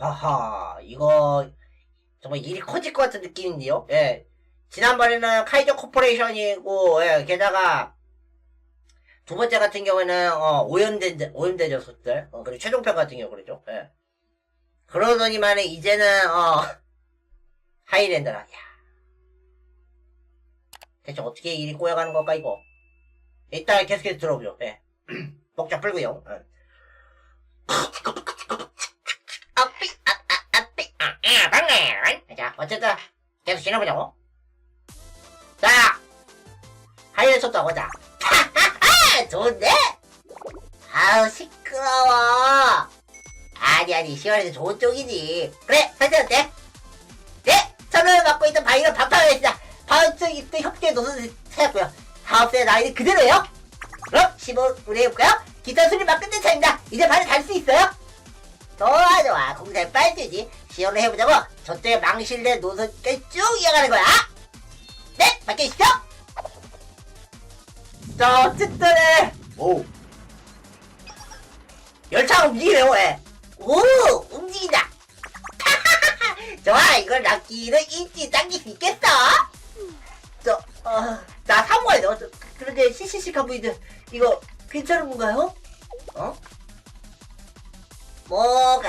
하하, 이거 정말 일이 커질 것 같은 느낌인데요? 예. 지난번에는 카이저 코퍼레이션이고, 예, 게다가 두 번째 같은 경우에는, 어, 오염된, 오염된 녀석들, 어, 그리고 최종편 같은 경우 그러죠? 예. 그러더니만은 이제는, 어, 하이랜드라, 야. 대체 어떻게 일이 꼬여가는 걸까, 이거? 이따 계속해서 들어보죠, 예. 목적 풀고요 예. 아, 아, 방해. 자, 어쨌든, 계속 지내보자고. 자, 하이랜드 쳤다고, 자. 좋은데? 아우, 시끄러워. 아니, 아니, 시원해서 좋은 쪽이지. 그래, 사진 어때? 네, 천원을 맡고 있던 바이는 반팔했습니다. 바우처 입대 협회 노선을 찾았고요. 사업소의 나이는 그대로예요. 그럼, 시범 우리 해볼까요? 기타 수리만 끝낸 차입니다. 이제 발을 달 수 있어요? 좋아, 좋아. 공사에 빨리지. 시연을 해보자고. 저쪽에 망실된 노선까지 쭉 이어가는 거야. 네, 맡겨주시죠. 자, 어쨌든, 에. 오. 열차가 움직이네요, 예. 오, 움직인다. 좋아, 이걸 낚기는 인지 당길 수 있겠어? 저, 어, 나 사모가야 돼. 어, 저, 그런데 CCC 간부이들, 이거 괜찮은 건가요? 어? 뭐가?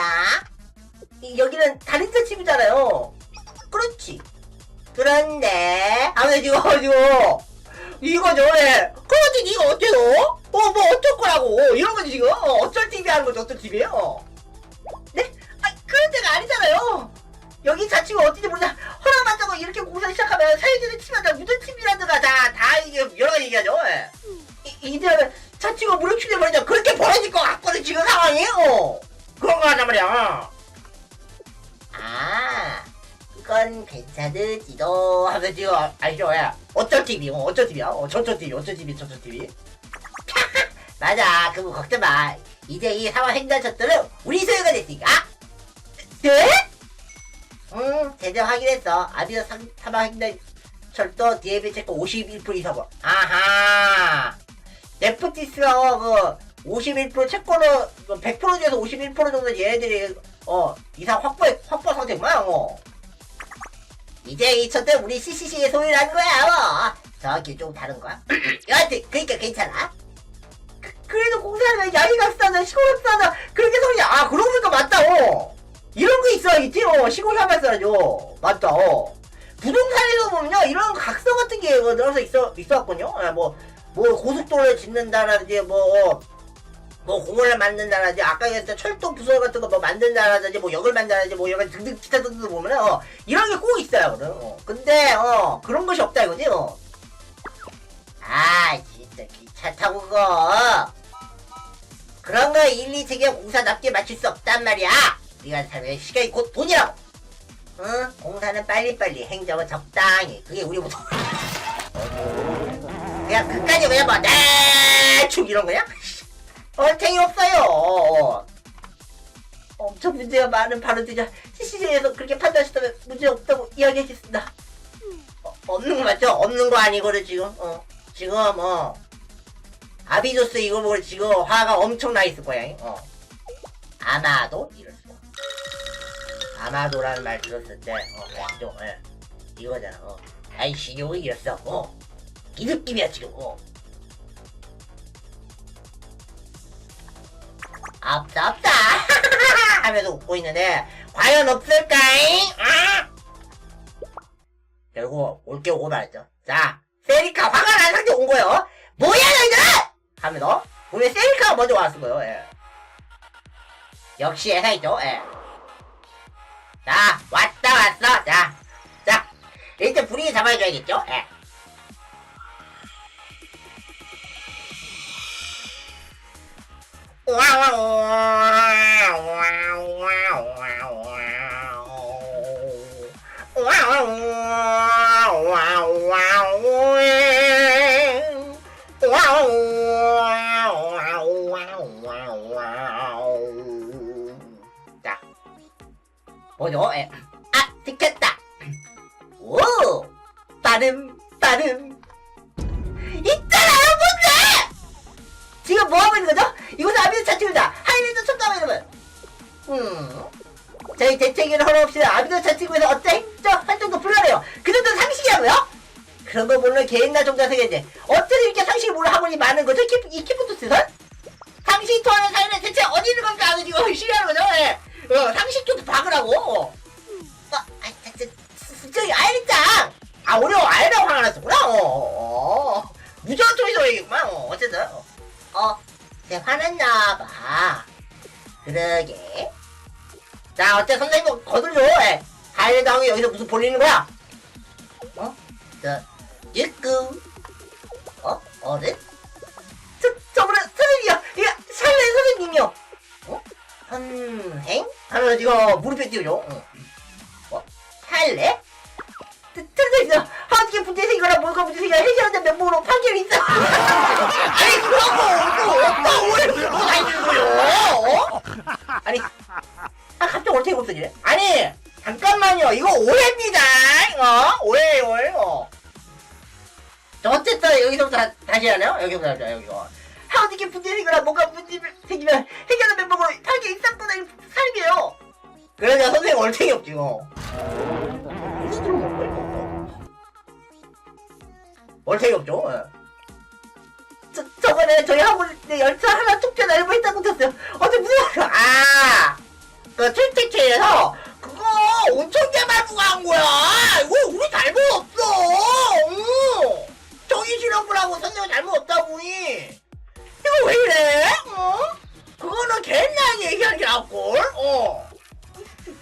이- 여기는 달인자 집이잖아요. 그렇지. 그런데, 지금, 지금, 이거죠, 예. 그런데 이거 어때요? 어, 뭐, 어쩔 거라고. 이런 거지, 지금. 어, 어쩔 TV 하는 거지, 어쩔 TV에요. 네? 아, 그런 데가 아니잖아요. 여기 자치가 어딘지 모르자 허락만 잡고 이렇게 공사 시작하면 사회주의 치면 다 무슨 TV라든가 다, 다 이게 여러 가지 얘기하죠. 예. 이, 이제는 자치가 무력추대 버리자 그렇게 벌어질 것 같거든, 지금 상황이에요. 그런 거 하단 말이야. 아, 그건 괜찮을지도 하면 지금 알죠? 야, 어쩔 TV, 어, 어쩔 TV야? 어, 저쩔 TV, 어쩔 TV, 저쩔 TV. 맞아, 그거 걱정 마. 이제 이 상황 행정처들은 우리 소유가 됐으니까. 네? 응, 대장 확인했어. 아비더 상- 사망 행정철도 DAB 체크 51% 이상. 아하. 네프티스가 그51% 채권을 100% 중에서 51% 정도 얘네들이 어 이상 확보 확보 상태구나 어. 이제 이 첫째 우리 CCC의 소유라는 거야 뭐. 저기 좀 다른 거야. 여하튼 그러니까 괜찮아. 그, 그래도 공사하면 야기각사나 시골각사나 그렇게 소리야. 아 그러고 보니까 맞다 어. 이런 거 있어야겠지 어 시골각사죠. 맞다 어. 부동산에서 보면요 이런 각서 같은 게 어, 늘어서 있어 있었거든요. 아, 뭐, 뭐 고속도로를 짓는다라든지 뭐. 뭐 공원을 만든다라든지 아까 얘기했던 철도 부서 같은 거 뭐 만든다라든지 뭐 역을 만든다라든지 뭐 여러 가지 등등 기타 등등 보면은 어, 이런 게 꼭 있어요 그럼 어. 근데 어 그런 것이 없다 이거지 어. 아 진짜 기차 타고 그거. 그런 거 일리 체계 공사답게 맞출 수 없단 말이야. 우리가 살면 시간이 곧 돈이라고. 응? 공사는 빨리빨리 행정은 적당히. 그게 우리 모토 그냥 끝까지 그냥 뭐 대충 이런 거야? 얼탱이 없어요. 엄청 문제가 많은 발언들이자 CCJ에서 그렇게 판단하셨다면 문제 없다고 이야기했겠습니다. 어, 없는 거 맞죠? 없는 거 아니거든 지금. 어 지금 어 아비조스 이거 보고 지금 화가 엄청 나 있을 거야. 어 아마도 이럴 수. 아마도라는 말 들었을 때, 어, 아시죠? 예. 이거잖아, 어. 아이, 신용이 이랬어, 어. 이 느낌이야, 지금, 어. 없다 없다 하면서 웃고 있는데 과연 없을까잉? 아! 결국 올 게 오고 말했죠 자 세리카 화가 난 상태 온 거요 뭐야 너희들 하면서 보면 세리카가 먼저 왔을 거예요 예. 역시 예상이죠 예. 자 왔다 왔어 자, 자 일단 분위기 잡아줘야겠죠 예. 자, 뭐죠? 에, 저희 대책위를 헐어봅시다. 아비도 자치구에서 행정 활동도 불가해요. 그 정도 상식이라고요? 그런 거 모르는 개인나 종자 세계인데 어쩌면 이렇게 상식을 모르는 학원이 많은 거죠? 키, 이 키프토스선? 상식 토하는 사회는 대체 어디 있는 건가 하는 지금 시기하는 거죠? 예. 어, 상식 좀 박으라고. 어, 아, 저, 저기 알짱. 아, 어려워. 알라고 화가 났었구나. 어, 어, 어. 무조건 소리 소리구만. 어, 어쨌든. 어, 어, 쟤 화났나 봐. 그러게. 자, 어째 선생님 거들줘. 예. 하이랜드 하고 여기서 무슨 볼리는 거야? 어? 저, 육구. 어? 어른? 저, 저번에 선생님이요. 이거 샬레 선생님이요. 어? 선행? 하면서 이거 무릎에 띄우죠. 어. 어? 샬레? 틀려있어. 하우디게 문제 생겨라 뭘까 생겨라 해결하자 면목으로 판결이 있어. 아니 그러고 또 어떤 오해를 들고 다니는 거요? 어? 아니 아 갑자기 어떻게 없어지네? 아니 잠깐만요 이거 오해입니다. 어 오해 오해 어. 자, 어쨌든 여기서부터 다, 다시 하네요. 여기서부터 하죠 여기서. 하우디게 문제 생겨라 뭔가 문제 생기면 해결하는 판결이 있었구나 이 삶이에요. 그러니까 선생님 얼탱이 없지 이거. 월탱이 없죠. 예. 저, 저번에 저희 학원 내 열차 하나 tuk전 알고 있다고 들었어요. 어제 무슨 말이야? 아! 그 출퇴체에서 그거 온천 개발부가 한 거야. 이거 우리 잘못 없어. 응. 정의 실험부라고 선생님 잘못 없다고. 이. 이거 왜 이래? 어? 그거는 걔랑 얘기하는 게 나을걸? 어.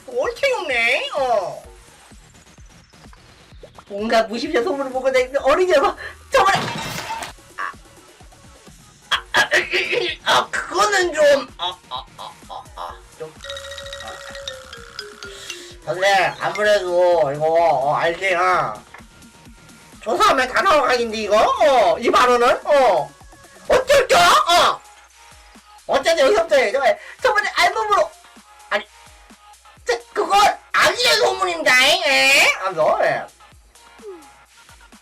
월탱이 없네. 어. 뭔가 무심자 소문을 보고 다니는 어린이가 저번에 아, 아, 아, 아 그거는 좀 아, 아, 아, 아, 아, 선생 아무래도 이거 어, 알지야 조사하면 다 각인데 이거 어, 이 발언은 어 어쩔 겨 어. 어쨌든 여기서부터 해. 저번에 저번에 앨범으로 아니 저 그건 아기의 소문입니다 에? 하면서 예.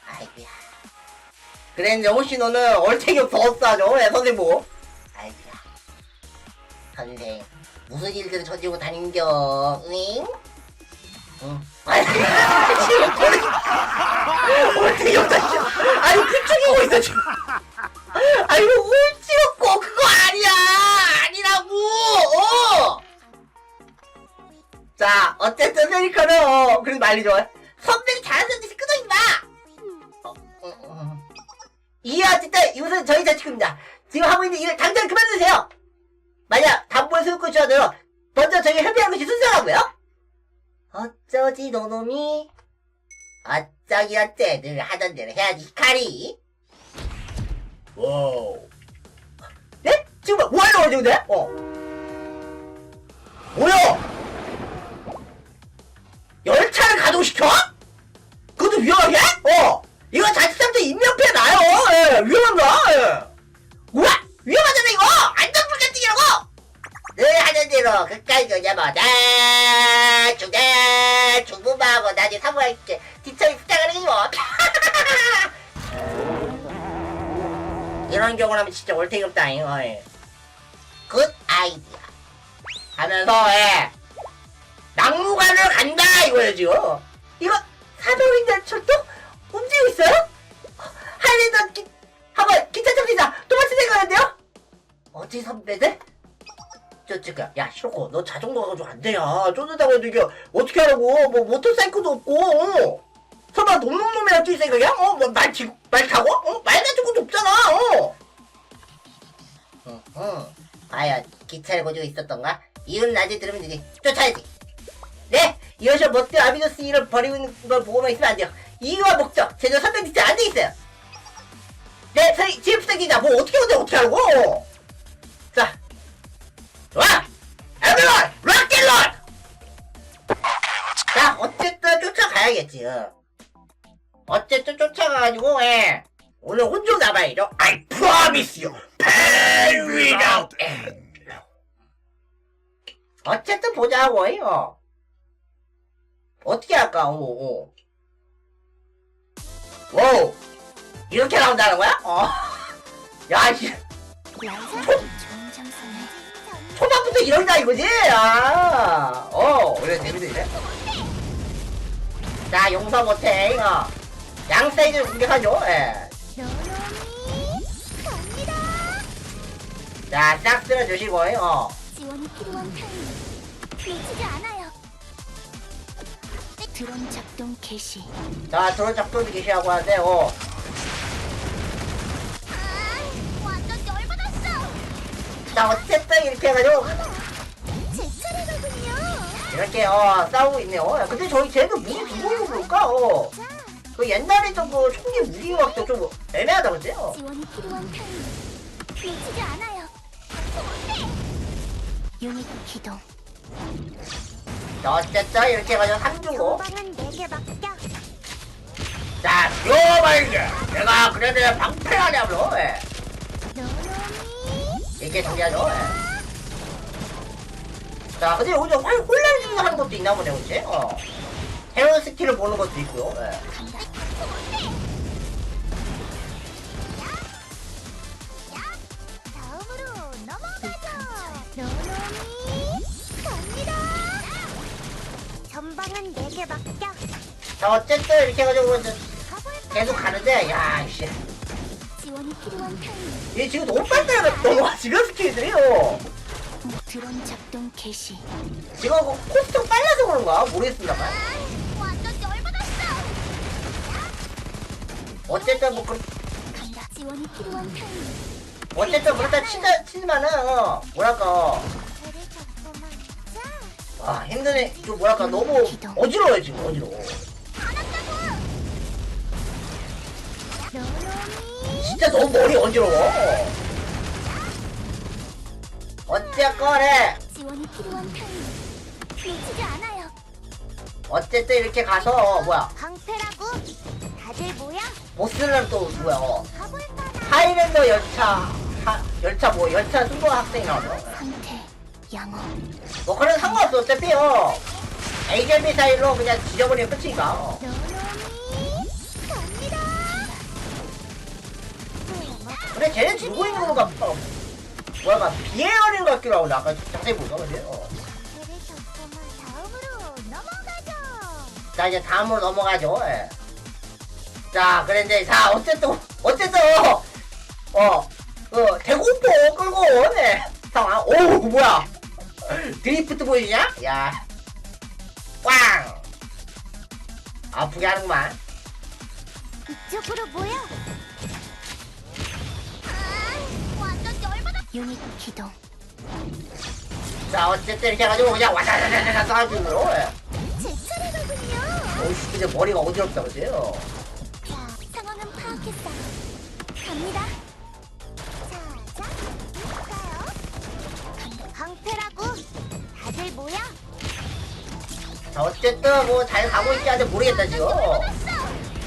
아이고야. 그랬는데 혹시 너는 얼탱이 더 싸죠? 예, 선생 보고. 아이고야. 선생, 무슨 일들을 저지르고 다닌겨? 응? 거리, 얼탱이 없다, 진짜. 아니, 부추기고 있어, 지금. 아니, 울지었고, 그거 아니야! 아니라고! 어! 자, 어쨌든 세리카는, 어, 그래도 말리죠. 선배이 잘하는 듯이 끄덕이지 마! 어, 어, 어. 이해 어쨌든 이것은 저희 자치구입니다. 지금 하고 있는 일을 당장 그만두세요. 만약 담보에 소유권 주어도 먼저 저희 협의하는 것이 순서라고요? 어쩌지 너놈이 어쩌기 어째 늘 하던 대로 해야지 히카리. 와우. 네? 지금 뭐 하는 거지 근데? 어. 뭐야? 열차를 가동시켜? 그것도 위험하게? 어! 이거 자칫하면 인명피해 나요! 예, 위험한가? 예. 우와! 위험하잖아, 이거! 안전불감증이라고! 늘 하는 대로 끝까지 그냐마다 중대 중부하고 나중에 사무할게 뒤처리 부탁하는 거지 뭐 이런 경우라면 진짜 올테이 없다잉 어이. 굿 아이디어 하면서 예. 낙무관을 간다 이거예요 지금 이거 사도인자 철도 움직이고 있어요? 하이랜드 기, 한번 기차 정지자 도망치 생각하는데요? 어디 선배들? 저, 저, 야, 시로코, 너 자전거 가지고 안 돼, 야. 쫓는다고 해도 이게, 어떻게 하라고. 뭐, 모터사이클도 없고, 어. 설마 놈놈놈이랑 뛸 생각이야? 어, 뭐, 말, 지, 말 타고? 어, 말 것도 없잖아, 어. 응, 응. 과연, 기차를 가지고 있었던가? 이건 나중에 들으면 되지. 쫓아야지. 네, 이어서 멋대 아비노스 일을 벌이고 있는 걸 보고만 있으면 안 돼요. 이유와 목적, 제대로 설명 진짜 안돼 있어요. 네, 지금 부탁입니다. 뭐, 어떻게 하는데, 어떻게 하라고? 에브리원! 자, 어쨌든 쫓아가야겠지. 어. 어쨌든 쫓아가가지고, 예. 오늘 혼자 남아야죠. I promise you, pay without end. 어쨌든 보자고요. 어떻게 할까, 오, 오. 와우! 이렇게 나온다는 거야? 어. 야, 씨. 초반부터 이런다 이거지? 아, 어, 그래, 재밌네. 자, 용서 못해, 어. 양 사이드 공격하죠, 예. 노노미 갑니다. 자, 싹 쓸어주시고, 어. 지원이 필요한 타임. 놓치지 않아요. 드론 작동 개시. 자, 드론 작동도 계시라고 하는데, 어. 자, 어쨌든 이렇게 해가지고, 제 차례로군요. 이렇게, 어, 싸우고 있네요. 어, 근데 저희 쟤도 무기 두 보이고 그럴까? 어. 자, 그 옛날에 좀그 총기 무기가 좀 애매하다, 그지? 어. 지원이 필요한 타임. 놓치지 않아요. 유닛 기동. 자, 어쨌든 이렇게 해가지고 3중고. 전방은 내게 맡겨. 자, 요말게 내가 그래도 방패하냐고, 예. 노노미. 이렇게 정리하죠, 예. 자, 근데 여기서 활, 혼란 중에 하는 것도 있나 보네, 그치? 어. 헤어 스킬을 보는 것도 있고요, 예. 자, 어쨌든 이렇게 가볼까? 계속 가는데, 야, 씨. 얘 지금 너무 빨리 넘어가, 지금 스킬들이요. 드론 작동 개시. 지금 그 코스가 빨라서 그런가? 모르겠습니다만. 완전 열받았어. 어쨌든 뭐, 그, 간다. 지원이 필요한 타임. 어쨌든 그렇다 치자, 치지만은, 어, 뭐랄까, 어. 배를 잡고만. 자, 아, 힘드네. 그 뭐랄까, 너무 어지러워요, 지금, 어지러워. 머리 어지러워. 어쨌거래. 지원이 필요한 타임. 놓치지 않아요. 어쨌든 이렇게 가서, 뭐야, 방패라고. 다들 모여. 보스는 또, 뭐야, 어. 가볼까나. 하이랜더 열차, 하, 열차 뭐, 열차 승부 학생이 나오죠. 상태 양호. 뭐, 그런 상관없어. 어차피, 어. 에이전 미사일로 그냥 지져버리면 끝이니까. 어. 근데 쟤는 들고 있는 거가, 어, 뭐랄까, 비에어링 같기도 하고, 아까 자세히 보니까, 근데, 어. 자 이제 다음으로 넘어가죠. 예. 자 그런데 자 어쨌든 어쨌든 어, 어 대공포 끌고 오네 상황. 오 뭐야 드리프트 보이냐? 야, 꽝 아프게 하는구만. 이쪽으로 모여. 유닛 기동. 자 어쨌든 이렇게 해가지고 그냥 쏴주고. 예. 제 차례로군요. 오씨 근데 머리가 어지럽다 그지요? 자, 상황은 파악했어요. 갑니다. 자, 자? 간다. 방패라고. 다들 모여. 자 어쨌든 뭐 잘 가고 있지 않은지 모르겠다 지금.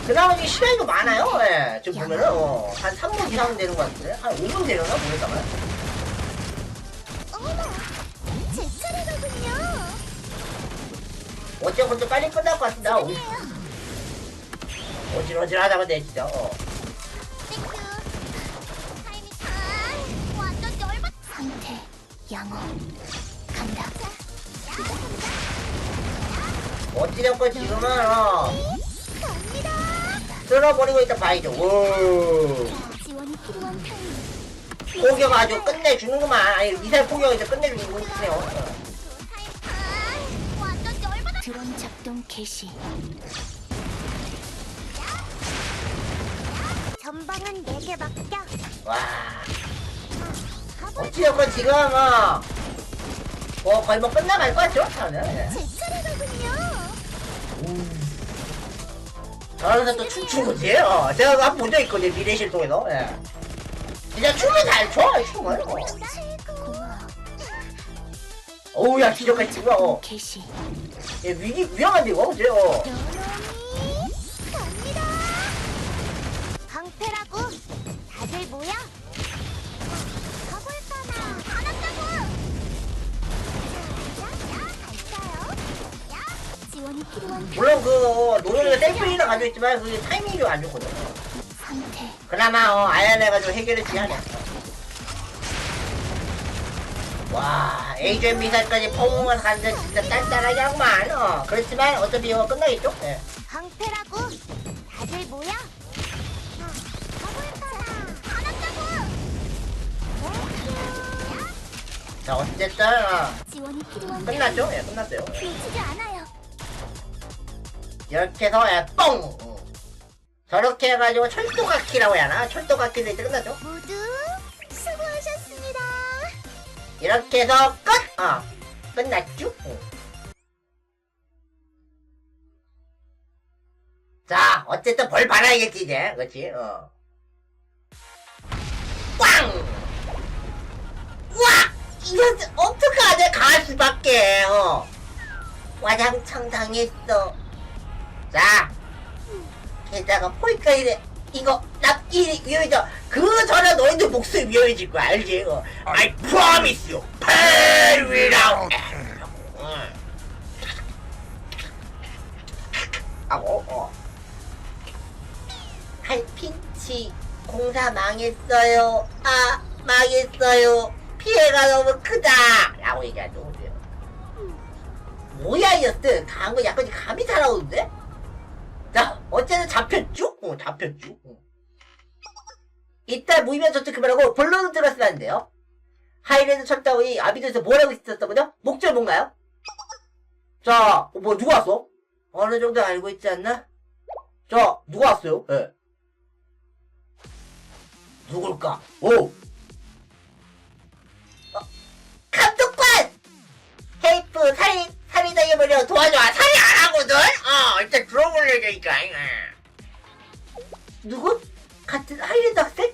그나마 이 시간이 좀 많아요. 예. 지금 보면은 어, 한 3분 이상 되는 것 같은데 한 5분 되려나 모르겠다만. 제. 어쨌건 좀 빨리 끝날 것 같습니다. 어. 어질어질하다 근데 진짜. 어. 땡큐. 타이밍. 아, 완전 열받. 상태 양호. 간다. 어찌됐건 지금은 어. 쓸어버리고 있다 봐야죠. 오. 포격 아주 끝내주는구만. 아니 미사일 포격 이제 끝내주는 거네요. 드론 작동 개시. 전방은 내게 맡겨. 와. 어찌됐건 지금 어, 뭐 거의 뭐 끝나갈 것 같죠? 저는. 예. 제 차례로군요. 저러면서 또 춤추는 거지. 어. 제가 한번 본 적 있거든요. 미래실 통해서. 예. 진짜 춤을 잘 춰. 춤을. 어. 어우 야 기적같이 치고 어. 얘 위기 위험한데 이거 그지? 어. 다들 모여. 물론 그 노래를 셀프리는 가지고 있지만 그 타이밍이 좀 안 좋거든. 상태. 그나마 어, 아야내 가지고 해결했지 하냐. 와, 에이전 미사일까지 포옹을 가는데 진짜 딴딴하게 하구만. 어, 그렇지만 어차피 이거 끝나겠죠? 예. 방패라고 다들 모여 한다고 자, 어쨌든, 어, 지원이 필요한 끝났죠? 예, 끝났어요. 예. 않아요 이렇게 해서, 예, 뻥! 어. 저렇게 해가지고 철도각기라고 해야 하나? 철도각기도 이제 끝났죠? 모두 수고하셨습니다 이렇게 해서 끝! 어, 끝났죠? 어. 자, 어쨌든 벌 받아야겠지, 이제. 그치? 어. 꽝! 우와! 이거 어떡하냐, 갈 수밖에, 어. 와장창 당했어. 자, 게다가 폴까이래. 이거 납기 위험해져. 그 전에 너희들 목소리 위험해질 거야, 알지? 어. I promise you, pay without. 응. 아고, 어. 할핀치 공사 망했어요. 아, 망했어요. 피해가 너무 크다. 라고 얘기하죠. 뭐야, 이었어. 강한 거 약간 감이 살아오는데? 자, 어쨌든 잡혔죠? 어, 잡혔죠? 어. 이따 무의미한 저쪽 그만하고 본론을 들었으면 안 돼요. 하이랜드 뭘 하고 있었던 거죠? 목적 뭔가요? 자, 어, 뭐, 누가 왔어? 어느 정도 알고 있지 않나? 자, 누가 왔어요? 예. 누굴까? 오! 어, 감독관! 헤이프, 살인, 살인당해버려 도와줘. 아, 살인 안 하거든? 어, 일단 들어보려니까. 누구? 같은 하이랜드 학생?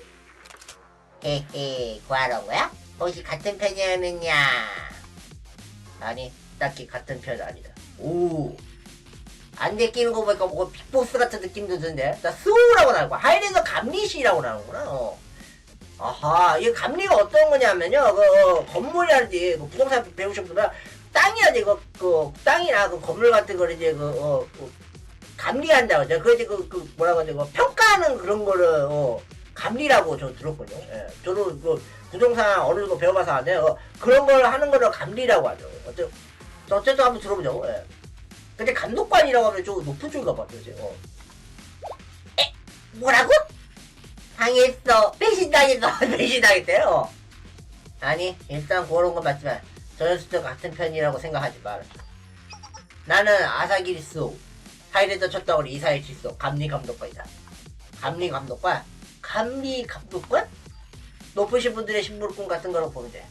헤헤, 구하러 거야? 혹시 같은 편이었느냐? 아니, 딱히 같은 편 아니다. 오. 안개 끼는 거 보니까 뭐 빅보스 같은 느낌도 드는데. 나 스오라고 나올 거야. 하이랜드 감리시라고 나오는구나. 어. 아하, 이 감리가 어떤 거냐면요. 그, 어, 건물이라든지, 그 부동산 배우셨으면 땅이라든지, 그, 그, 땅이나 그 건물 같은 거를 이제 그, 어, 그 감리한다고 하죠. 그, 이제 그, 그, 뭐라고 하죠. 그 평가하는 그런 거를, 어, 감리라고 저 들었거든요. 예. 저도 그, 부동산 어느 정도 배워봐서 아는데, 어, 그런 걸 하는 거를 감리라고 하죠. 어쨌든, 어쨌든 한번 들어보죠. 예. 근데 감독관이라고 하면 좀 높은 쪽인가 봐, 도대체. 어. 에? 뭐라고? 당했어. 배신당했어. 배신당했대요. 아니, 일단 그런 건 맞지만, 저 녀석도 같은 편이라고 생각하지 마라. 나는 아사기리스 하이랜드 쳤다고 이사의 질소 감리 감독관이다. 감리 감독관? 감리 감독관? 높으신 분들의 심부름꾼 같은 거로 보면 돼.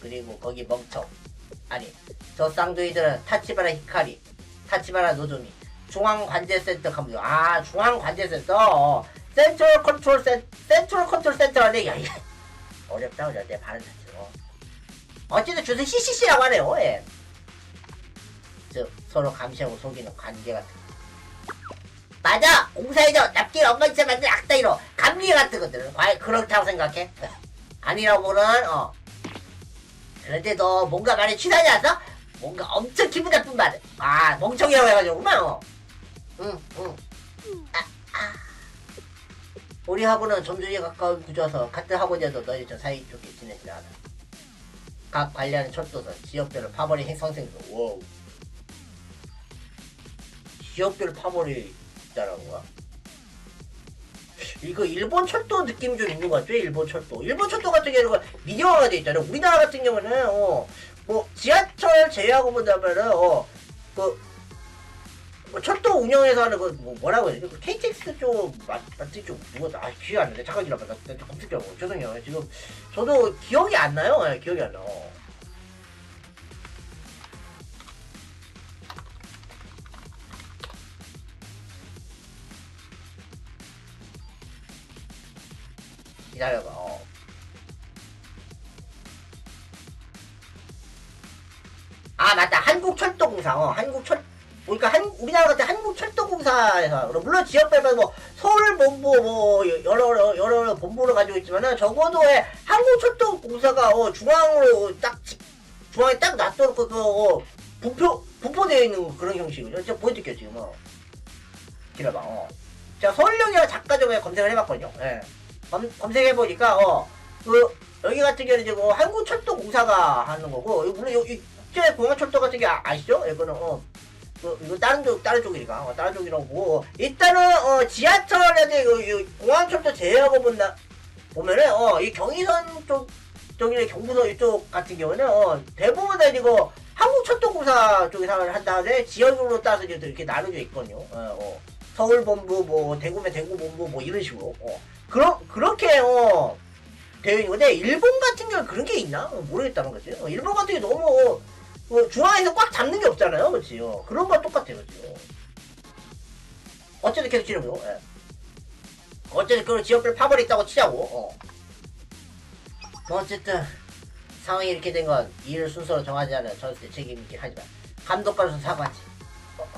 그리고 거기 멍청. 아니, 저 쌍둥이들은 타치바라 히카리, 타치바라 노조미, 중앙관제센터 감독. 아, 중앙관제센터. 어. 센트럴 컨트롤 센, 센트럴 컨트롤 센터인데, 야, 이거 어렵다, 그죠? 내 발음 자체로. 어쨌든 주소 CCC라고 하네요, 예. 즉, 서로 감시하고 속이는 관계 같은 거. 맞아! 공사에서 납기 엉망진창 만든 악당이로 감리 같은 것들은 과연 그렇다고 생각해? 아니라고는, 어. 그런데 너 뭔가 말이 취하지 않았어? 뭔가 엄청 기분 나쁜 말. 아, 멍청이라고 해가지고구만, 어. 응, 응. 아, 아. 우리 학원은 점주에 가까운 구조여서 같은 학원이어도 너희 저 사이 좋게 지내지 않아. 각 관련 철도선, 지역별로 파벌이 행성생도, 와우. 지역별로 파벌이 있다라는 거야? 이거 일본 철도 느낌 좀 있는 것 같죠? 일본 철도. 일본 철도 같은 경우는 미디어화가 돼 있잖아요. 우리나라 같은 경우는, 어, 뭐, 지하철 제외하고 보자면은, 어, 그, 뭐 철도 운영해서 하는 그, 뭐, 뭐라고 해야 되지? 그 KTX 쪽, 맞, 맞지? 쪽, 누가, 아, 기억이 안 나네. 잠깐 기다려봐. 나, 나 검색해보고. 죄송해요. 지금, 저도 기억이 안 나요. 예, 기억이 안 나. 어. 기다려봐. 어. 아 맞다 한국철도공사 어 한국철 그러니까 한 우리나라 같은 한국철도공사에서 물론 지역별마다 뭐 서울 본부 뭐 여러 여러 여러 본부를 가지고 있지만은 적어도의 한국철도공사가 어 중앙으로 딱 지- 중앙에 딱 놔둬놓고 그 어, 분표 분포되어 있는 그런 형식이죠. 제가 보여드릴게요 지금 어. 기다려봐. 어. 제가 서울역이라 작가적으로 검색을 해봤거든요. 예. 검, 검색해보니까, 어, 그, 여기 같은 경우는 이제 뭐 한국철도공사가 하는 거고 물론 여기 국제 공항철도 같은 게 아, 아시죠? 이거는 어 그, 이거 다른 쪽 다른 쪽이니까 어, 다른 쪽이라고 일단은 어 지하철에 이 공항철도 제외하고 본다 보면은 어 이 경의선 쪽 쪽이나 경부선 이쪽 같은 경우는 어 대부분 다 이거 한국 철도공사 쪽에서 한다 하는데 지역으로 따라서 이제 이렇게 나눠져 있거든요. 어, 어. 서울 본부 뭐 대구면 대구 본부 뭐 이런 식으로 어. 그러, 그렇게 어 되어 있는 건데 일본 같은 경우는 그런 게 있나 어, 모르겠다는 거지. 어, 일본 같은 게 너무 어, 중앙에서 꽉 잡는 게 없잖아요, 그렇지? 어, 그런 거 똑같아요, 그렇지? 어쨌든 계속 치려고요. 예. 어쨌든 그 지역별 파벌이 있다고 치자고. 어. 뭐 어쨌든 상황이 이렇게 된건 일을 순서로 정하지 않은 전세 책임이긴 하지만 감독관으로서 사과하지. 어.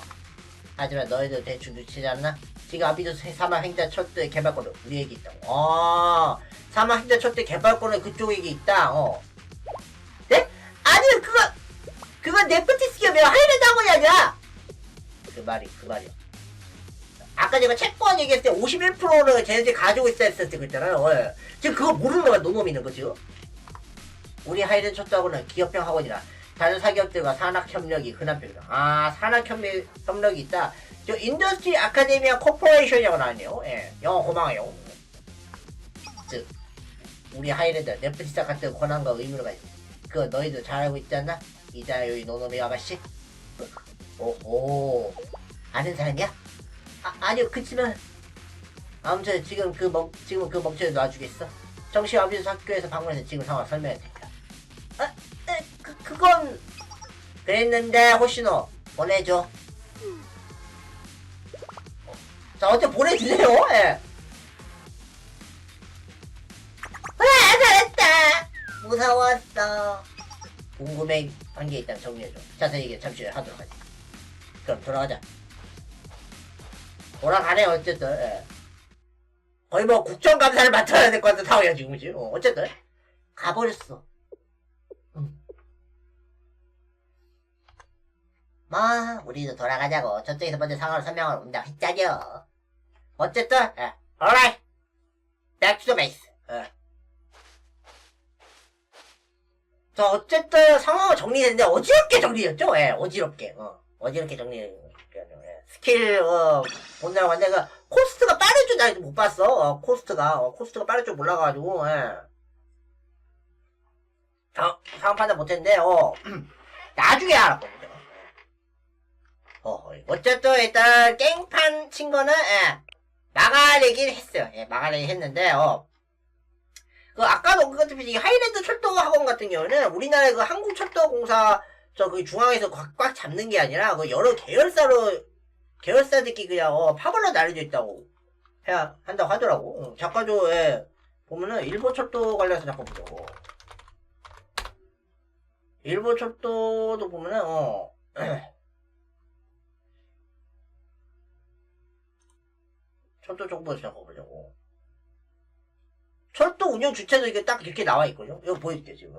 하지만 너희들 대충 눈치지 않나? 지금 아비도 사막 행자 철도의 개발권은 우리에게 있다고. 아, 사막 행자 철도의 개발권은 그쪽에게 있다. 어. 그건 네프티스 기업이야. 하이랜드 학원이 아니라. 그 말이 그 말이야. 아까 제가 채권 얘기했을 때 51%를 쟤네들이 가지고 있어 했을 때 그랬잖아요. 예. 지금 그거 모르는 거야, 노놈 있는 거죠. 우리 하이랜드 철도학원은 기업형 학원이라 다른 사기업들과 산학협력이 흔한 편이다. 아, 산학협력이 있다. 저 인더스트리 아카데미아 코퍼레이션이라고 나왔네요. 예, 영어 고마워요. 즉, 우리 하이랜드 네프티스 같은 권한과 의무를 가지고 그거 너희도 잘 알고 있지 않나? 이자요 이 노노미 아가씨? 오오 아는 사람이야? 아, 아니요 그치만 아무튼 지금 그 멍, 지금 그 멍청이 놔주겠어? 정시 아비스 학교에서 방문해서 지금 상황 설명해 드릴까? 아, 에, 그, 그건 그랬는데 호시노 보내줘 자 어째 보내주세요 예. 와 잘했다 무서웠어 궁금한 게 있다면 정리해줘. 자세히 얘기 잠시 후에 하도록 하지. 그럼 돌아가자. 돌아가네 어쨌든. 예. 거의 뭐 국정감사를 맡아야 될 것 같은 상황이야 지금 그지? 어, 어쨌든. 가버렸어. 응. 뭐 우리도 돌아가자고. 저쪽에서 먼저 상황을 설명을 온다. 했자죠 어쨌든 예. alright. Back 예. 자, 어쨌든 상황은 정리됐는데 어지럽게 정리됐죠? 예, 어지럽게. 어, 어지럽게 정리됐죠. 예. 스킬, 어, 본다고 하는데, 그, 코스트가 빠를 줄나못 봤어. 어, 코스트가. 어, 코스트가 빠를 줄 몰라가지고, 예. 상, 상황 판단 못했는데, 어, 나중에 알았거든요. 어, 어쨌든 일단, 깽판 친 거는, 예, 막아내긴 했어요. 예, 막아내긴 했는데, 어, 그 아까도 언급했듯이 하이랜드 철도 학원 같은 경우는 우리나라의 그 한국철도공사 저 그 중앙에서 꽉, 꽉 잡는 게 아니라 그 여러 계열사로 계열사들끼리 그냥 어, 파벌로 나눠져 있다고 해야 한다고 하더라고. 응, 작가조에 보면은 일본 철도 관련해서 잠깐. 어. 일본 철도도 보면은 어 철도 정보 잠깐 보자고. 철도 운영 주체도 이게 딱 이렇게 나와 있거든요. 이거 보여줄게요, 지금.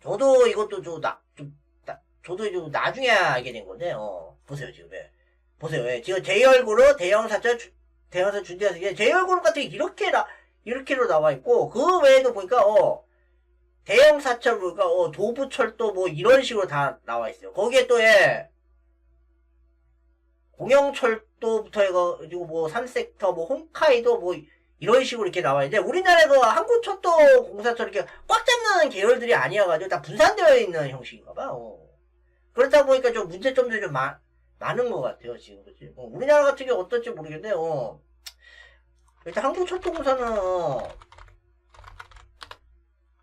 저도 이것도 좀, 나, 좀, 나, 저도 좀 나중에 알게 된 건데, 어, 보세요, 지금. 예. 보세요, 예. 지금 제 얼굴로 대형 주- 대형 사찰 준비해서, 이게 제 얼굴 같은 게 이렇게 나, 이렇게로 나와 있고, 그 외에도 보니까, 어, 대형 사찰 보니까, 어, 도부철도 뭐 이런 식으로 다 나와 있어요. 거기에 또, 예, 공영철도부터 해가지고 뭐 3섹터 뭐 홈카이도 뭐 이런 식으로 이렇게 나와 있는데 우리나라에서 한국철도 공사처럼 이렇게 꽉 잡는 계열들이 아니어가지고 다 분산되어 있는 형식인가 봐. 어. 그렇다 보니까 좀 문제점들이 좀 마- 많은 것 같아요 지금 그치? 어, 우리나라 같은 경우 어떨지 모르겠는데 어. 일단 한국철도공사는 어,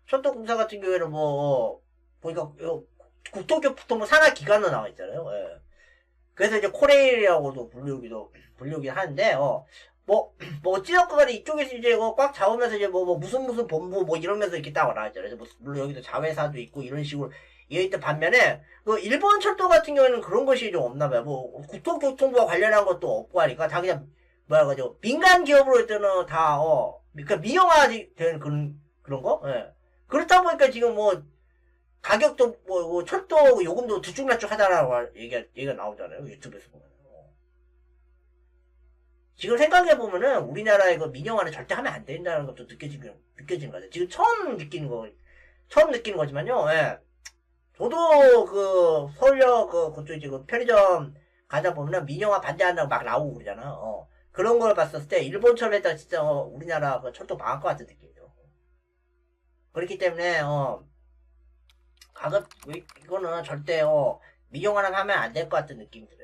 철도공사 같은 경우에는 뭐 보니까 어, 국토교통부 산하 기관으로 나와 있잖아요. 예. 그래서 이제 코레일이라고도 불리기도 불리긴 하는데 어뭐 뭐 간에 이쪽에서 이제 이거 꽉 잡으면서 이제 뭐, 뭐 무슨 무슨 본부 뭐 이러면서 이렇게 딱 나왔잖아요. 그래서 뭐 물론 여기도 자회사도 있고 이런 식으로 이어 있던 반면에 그 일본 철도 같은 경우에는 그런 것이 좀 없나 봐요. 뭐 국토교통부와 관련한 것도 없고 하니까 다 그냥 뭐라 그러죠 민간 기업으로 일단은 다어 그러니까 미용화된 그런 그런 거. 예. 그렇다 보니까 지금 뭐 가격도 뭐, 뭐 철도 요금도 들쭉날쭉하다라고 얘기가 얘기가 나오잖아요 유튜브에서 보면. 어. 지금 생각해보면은 우리나라의 그 민영화는 절대 하면 안 된다는 것도 느껴지는, 느껴지는 거죠. 지금 처음 느끼는 거, 처음 느끼는 거지만요, 예. 저도 그 서울역 그, 그쪽 그 편의점 가다 보면은 민영화 반대한다고 막 나오고 그러잖아. 어. 그런 걸 봤었을 때 일본처럼 했다가 진짜 어, 우리나라 그 철도 망할 것 같은 느낌이죠. 그렇기 때문에 어 가급 이거는 절대 어 민영화는 하면 안 될 것 같은 들어요.